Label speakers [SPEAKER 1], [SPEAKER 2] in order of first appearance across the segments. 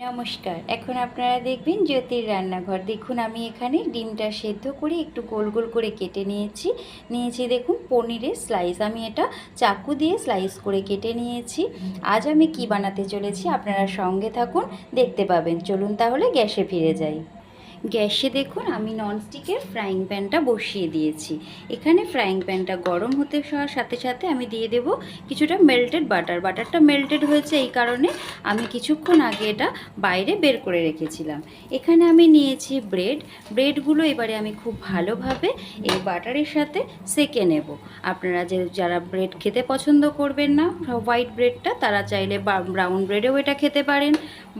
[SPEAKER 1] নমস্কার। এখন আপনারা দেখবেন জ্যোতির রান্নাঘর। দেখুন, আমি এখানে ডিমটা সেদ্ধ করে একটু গোল গোল করে কেটে নিয়েছি। নিয়েছি দেখুন, পনিরের স্লাইস আমি এটা চাকু দিয়ে স্লাইস করে কেটে নিয়েছি। আজ আমি কি বানাতে চলেছি আপনারা সঙ্গে থাকুন, দেখতে পাবেন। চলুন তাহলে গ্যাসে ফিরে যাই। গ্যাসে দেখুন আমি ননস্টিকের ফ্রাইং প্যানটা বসিয়ে দিয়েছি। এখানে ফ্রাইং প্যানটা গরম হতে হওয়ার সাথে সাথে আমি দিয়ে দেব কিছুটা মেল্টেড বাটার বাটারটা মেল্টেড হয়েছে এই কারণে আমি কিছুক্ষণ আগে এটা বাইরে বের করে রেখেছিলাম। এখানে আমি নিয়েছি ব্রেড ব্রেডগুলো এবারে আমি খুব ভালোভাবে এই বাটারের সাথে সেকে নেব। আপনারা যে যারা ব্রেড খেতে পছন্দ করবেন না হোয়াইট ব্রেডটা তারা চাইলে ব্রাউন ব্রেডেও এটা খেতে পারেন।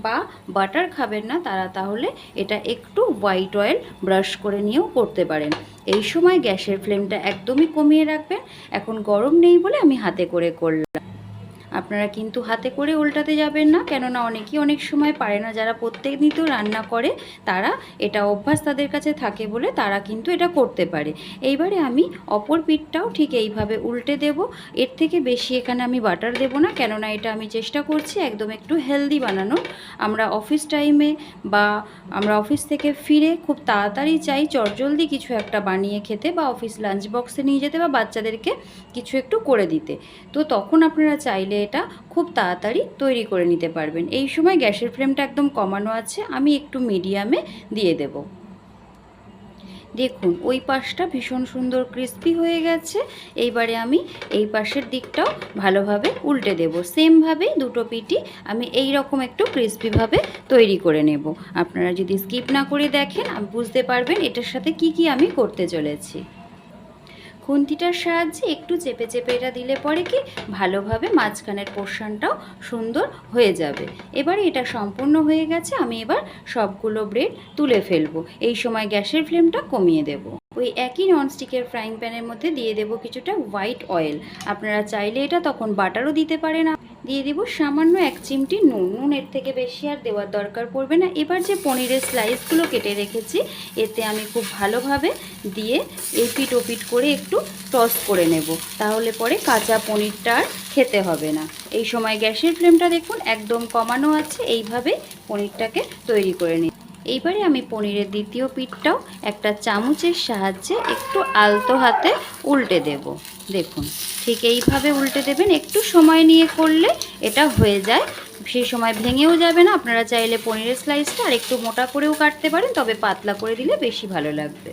[SPEAKER 1] বা বাটার খাবেন না, তারা তাহলে এটা একটু হোয়াইট অয়েল ব্রাশ করে নিয়েও করতে পারেন। এই সময় গ্যাসের ফ্লেমটা একদমই কমিয়ে রাখবেন। এখন গরম নেই বলে আমি হাতে করে করলাম। আপনারা কিন্তু হাতে করে উল্টাতে যাবেন না। কেননা অনেকেই অনেক সময় পারে না যারা প্রত্যেক দিন রান্না করে, তারা এটা অভ্যাস তাদের কাছে থাকে বলে তারা কিন্তু এটা করতে পারে। এইবারে আমি অপর পিঠটাও ঠিক এইভাবে উল্টে দেব। এর থেকে বেশি এখানে আমি বাটার দেব না, কেননা এটা আমি চেষ্টা করছি একদম একটু হেলদি বানানো আমরা অফিস টাইমে বা আমরা অফিস থেকে ফিরে খুব তাড়াতাড়ি চাই চটজলদি কিছু একটা বানিয়ে খেতে বা অফিস লাঞ্চ বক্সে নিয়ে যেতে বা বাচ্চাদেরকে কিছু একটু করে দিতে। তো তখন আপনারা চাইলে এটা খুব তাড়াতাড়ি তৈরি করে নিতে পারবেন। এই সময় গ্যাসের ফ্লেমটা একদম কমানো আছে, আমি একটু মিডিয়ামে দিয়ে দেব। দেখুন, ওই পাশটা ভীষণ সুন্দর ক্রিস্পি হয়ে গেছে। এইবারে আমি এই পাশের দিকটাও ভালোভাবে উল্টে দেব। সেমভাবেই দুটো পিটি আমি এই রকম একটু ক্রিস্পিভাবে তৈরি করে নেব। আপনারা যদি স্কিপ না করে দেখেন বুঝতে পারবেন এটার সাথে কি কি আমি করতে চলেছি। খুন্তিটার সাহায্যে একটু চেপে চেপে এটা দিলে পরে কি ভালোভাবে মাঝখানের পোর্শনটাও সুন্দর হয়ে যাবে। এবারে এটা সম্পূর্ণ হয়ে গেছে, আমি এবার সবগুলো ব্রেড তুলে ফেলব। এই সময় গ্যাসের ফ্লেমটা কমিয়ে দেব। ওই একই ননস্টিকের ফ্রাইং প্যানের মধ্যে দিয়ে দেব কিছুটা হোয়াইট অয়েল আপনারা চাইলে এটা তখন বাটারও দিতে পারেন দিয়ে দিব সামান্য এক চিমটি নুন। নুন এর থেকে বেশি আর দেওয়ার দরকার পড়বে না। এবার যে পনিরের স্লাইসগুলো কেটে রেখেছি, এতে আমি খুব ভালোভাবে দিয়ে এপিট ওপিট করে একটু টস করে নেব। তাহলে পরে কাঁচা পনিরটা আর খেতে হবে না। এই সময় গ্যাসের ফ্লেমটা দেখুন, একদম কমানো আছে। এইভাবে পনিরটাকে তৈরি করে নিই এইবারে আমি পনিরের দ্বিতীয় পিঠটাও একটা চামচের সাহায্যে একটু আলতো হাতে উল্টে দেব। দেখুন, ঠিক এইভাবে উল্টে দেবেন। একটু সময় নিয়ে করলে এটা হয়ে যায়। সেই সময় ভেঙেও যাবে না। আপনারা চাইলে পনিরের স্লাইসটা আর একটু মোটা করেও কাটতে পারেন, তবে পাতলা করে দিলে বেশি ভালো লাগবে।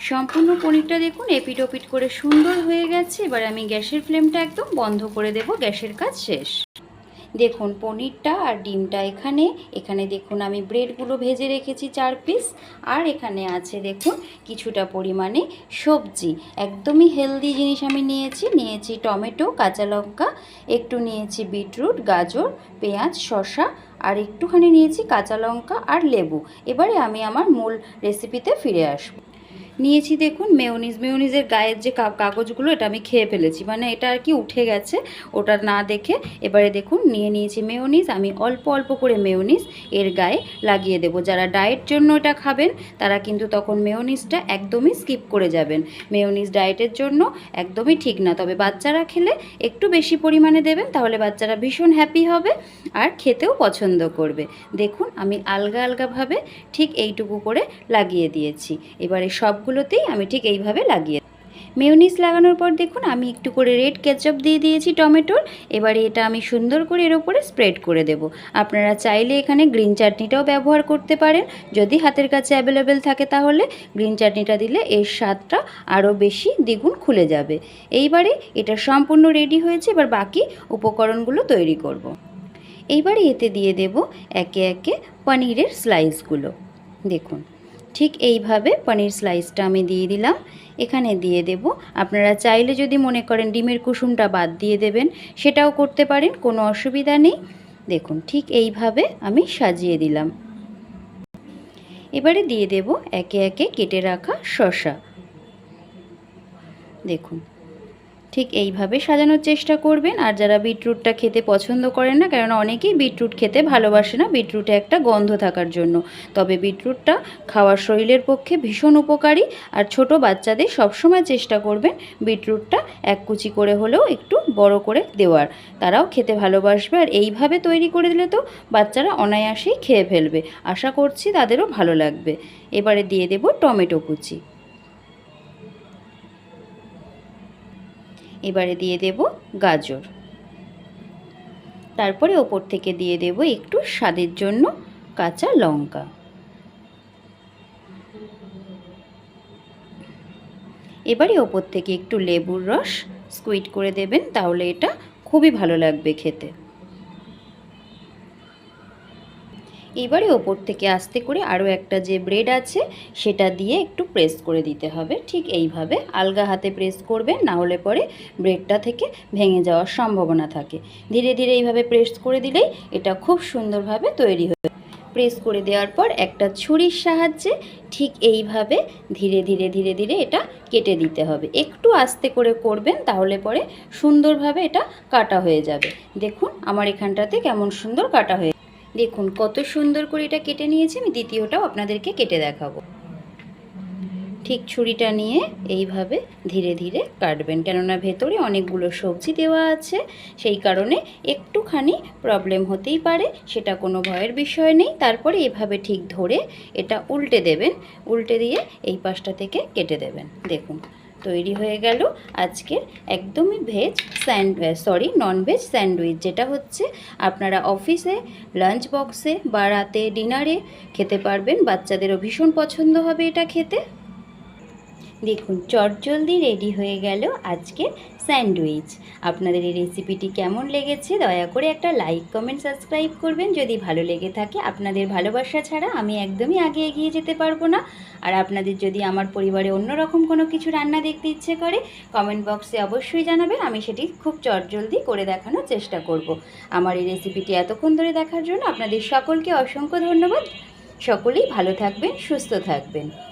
[SPEAKER 1] সম্পূর্ণ পনিরটা দেখুন এপিট ওপিট করে সুন্দর হয়ে গেছে। এবার আমি গ্যাসের ফ্লেমটা একদম বন্ধ করে দেব। গ্যাসের কাজ শেষ। দেখুন পনিরটা আর ডিমটা এখানে। এখানে দেখুন আমি ব্রেডগুলো ভেজে রেখেছি চার পিস আর এখানে আছে দেখুন কিছুটা পরিমাণে সবজি। একদমই হেলদি জিনিস আমি নিয়েছি। নিয়েছি টমেটো, কাঁচা লঙ্কা, একটু নিয়েছি বিটরুট, গাজর, পেঁয়াজ, শসা, আর একটুখানি নিয়েছি কাঁচা লঙ্কা আর লেবু। এবারে আমি আমার মূল রেসিপিতে ফিরে আসব। নিয়েছি দেখুন মেয়নিজ মেয়নিজের গায়ের যে কাগজগুলো, এটা আমি খেয়ে ফেলেছি। মানে এটা আর কি উঠে গেছে, ওটা না দেখে। এবারে দেখুন, নিয়ে নিয়েছি মেয়নিজ আমি অল্প অল্প করে মেয়নিজ এর গায়ে লাগিয়ে দেব। যারা ডায়েট জন্য এটা খাবেন, তারা কিন্তু তখন মেয়নিজটা একদমই স্কিপ করে যাবেন। মেয়নিজ ডায়েটের জন্য একদমই ঠিক না। তবে বাচ্চারা খেলে একটু বেশি পরিমাণে দেবেন, তাহলে বাচ্চারা ভীষণ হ্যাপি হবে আর খেতেও পছন্দ করবে। দেখুন, আমি আলগা, আলগাভাবে ঠিক এইটুকু করে লাগিয়ে দিয়েছি। এবারে সব সবগুলোতেই আমি ঠিক এইভাবে লাগিয়ে মেয়নিস লাগানোর পর দেখুন, আমি একটু করে রেড কেচাপ দিয়ে দিয়েছি টমেটোর। এবারে এটা আমি সুন্দর করে এর ওপরে স্প্রেড করে দেব। আপনারা চাইলে এখানে গ্রিন চাটনিটাও ব্যবহার করতে পারেন। যদি হাতের কাছে অ্যাভেলেবেল থাকে তাহলে গ্রিন চাটনিটা দিলে এর স্বাদটা আরও বেশি দ্বিগুণ খুলে যাবে। এইবারে এটা সম্পূর্ণ রেডি হয়েছে, এবার বাকি উপকরণগুলো তৈরি করব। এইবারে এতে দিয়ে দেব একে একে পনিরের স্লাইসগুলো দেখুন। ঠিক এইভাবে পনির স্লাইসটা আমি দিয়ে দিলাম। এখানে দিয়ে দেব। আপনারা চাইলে যদি মনে করেন ডিমের কুসুমটা বাদ দিয়ে দেবেন, সেটাও করতে পারেন, কোনো অসুবিধা নেই। দেখুন, ঠিক এইভাবে আমি সাজিয়ে দিলাম। এবারে দিয়ে দেব একে একে কেটে রাখা শশা দেখুন ঠিক এইভাবে সাজানোর চেষ্টা করবেন। আর যারা বিটরুটটা খেতে পছন্দ করেন না, কেননা অনেকেই বিটরুট খেতে ভালোবাসে না, বিটরুটে একটা গন্ধ থাকার জন্য। তবে বিটরুটটা খাওয়ার শরীরের পক্ষে ভীষণ উপকারী। আর ছোট বাচ্চাদের সবসময় চেষ্টা করবেন বিটরুটটা এক কুচি করে হলেও একটু বড় করে দেওয়ার। তারাও খেতে ভালোবাসবে। আর এইভাবে তৈরি করে দিলে তো বাচ্চারা অনায়াসেই খেয়ে ফেলবে। আশা করছি তাদেরও ভালো লাগবে। এবারে দিয়ে দেব টমেটো কুচি। এবারে দিয়ে দেব গাজর। তারপরে ওপর থেকে দিয়ে দেব একটু স্বাদের জন্য কাঁচা লঙ্কা। এবারে ওপর থেকে একটু লেবুর রস স্কুইট করে দেবেন, তাহলে এটা খুবই ভালো লাগবে খেতে। এবারে ওপর থেকে আস্তে করে আরও একটা যে ব্রেড আছে, সেটা দিয়ে একটু প্রেস করে দিতে হবে। ঠিক এইভাবে আলগা হাতে প্রেস করবেন, না হলে পরে ব্রেডটা থেকে ভেঙে যাওয়ার সম্ভাবনা থাকে। ধীরে ধীরে এইভাবে প্রেস করে দিলেই এটা খুব সুন্দরভাবে তৈরি হবে প্রেস করে দেওয়ার পর একটা ছুরির সাহায্যে ঠিক এইভাবে ধীরে ধীরে ধীরে ধীরে এটা কেটে দিতে হবে। একটু আস্তে করে করবেন, তাহলে পরে সুন্দরভাবে এটা কাটা হয়ে যাবে। দেখুন আমার এখানটাতে কেমন সুন্দর কাটা হয়ে দেখুন, কত সুন্দর করে এটা কেটে নিয়েছি, আমি দ্বিতীয়টাও আপনাদেরকে কেটে দেখাবো। ঠিক ছুরিটা নিয়ে এইভাবে ধীরে ধীরে কাটবেন, কেননা ভেতরে অনেকগুলো সবজি দেওয়া আছে, সেই কারণে একটুখানি প্রবলেম হতেই পারে, সেটা কোনো ভয়ের বিষয় নেই। তারপরে এভাবে ঠিক ধরে এটা উল্টে দেবেন, উল্টে দিয়ে এই পাশটা থেকে কেটে দেবেন। দেখুন তৈরি হয়ে গেল আজকে একদমই veg sandwich sorry non veg sandwich যেটা হচ্ছে আপনারা অফিসে লাঞ্চ বক্সে বা রাতে ডিনারে খেতে পারবেন। বাচ্চাদেরও ভীষণ পছন্দ হবে এটা খেতে। দেখুন, চটজলদি রেডি হয়ে গেল আজকে স্যান্ডউইচ আপনাদের এই রেসিপিটি কেমন লেগেছে, দয়া করে একটা লাইক কমেন্ট সাবস্ক্রাইব করবেন। যদি ভালো লেগে থাকে, আপনাদের ভালোবাসা ছাড়া আমি একদমই আগে এগিয়ে যেতে পারব না। আর আপনাদের যদি আমার পরিবারে অন্যরকম কোনো কিছু রান্না দেখতে ইচ্ছে করে কমেন্ট বক্সে অবশ্যই জানাবেন। আমি সেটি খুব চটজলদি করে দেখানোর চেষ্টা করব। আমার এই রেসিপিটি এতক্ষণ ধরে দেখার জন্য আপনাদের সকলকে অসংখ্য ধন্যবাদ। সকলেই ভালো থাকবেন, সুস্থ থাকবেন।